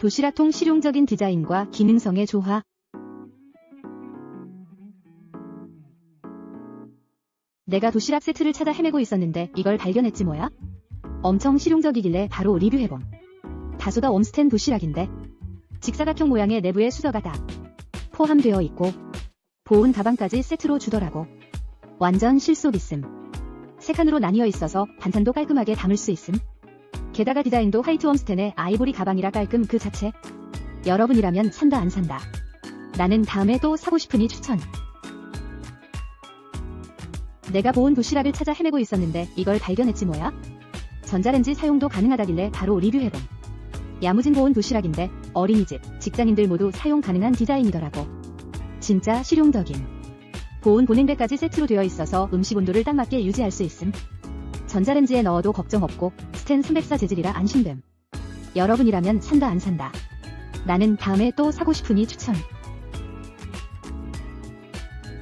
도시락통 실용적인 디자인과 기능성의 조화. 내가 도시락 세트를 찾아 헤매고 있었는데 이걸 발견했지 뭐야? 엄청 실용적이길래 바로 리뷰해봄. 다소다 옴스텐 도시락인데 직사각형 모양의 내부에 수저가 다 포함되어 있고 보온 가방까지 세트로 주더라고. 완전 실속 있음. 세 칸으로 나뉘어 있어서 반찬도 깔끔하게 담을 수 있음. 게다가 디자인도 화이트 웜스텐의 아이보리 가방이라 깔끔 그 자체. 여러분이라면 산다 안 산다. 나는 다음에 또 사고 싶으니 추천. 내가 보온 도시락을 찾아 헤매고 있었는데 이걸 발견했지 뭐야? 전자레인지 사용도 가능하다길래 바로 리뷰해봄. 야무진 보온 도시락인데 어린이집, 직장인들 모두 사용 가능한 디자인이더라고. 진짜 실용적임. 보온 보냉배까지 세트로 되어 있어서 음식 온도를 딱 맞게 유지할 수 있음. 전자레인지에 넣어도 걱정 없고 스텐 304 재질이라 안심됨. 여러분이라면 산다 안 산다. 나는 다음에 또 사고 싶으니 추천.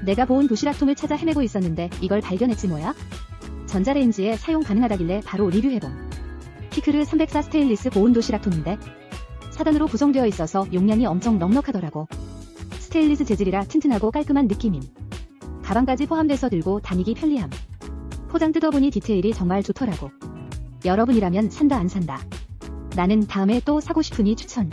내가 보온 도시락통을 찾아 헤매고 있었는데 이걸 발견했지 뭐야? 전자레인지에 사용 가능하다길래 바로 리뷰해봄. 피크르 304 스테인리스 보온 도시락통인데 4단으로 구성되어 있어서 용량이 엄청 넉넉하더라고. 스테인리스 재질이라 튼튼하고 깔끔한 느낌임. 가방까지 포함돼서 들고 다니기 편리함. 포장 뜯어보니 디테일이 정말 좋더라고. 여러분이라면 산다 안 산다. 나는 다음에 또 사고 싶으니 추천.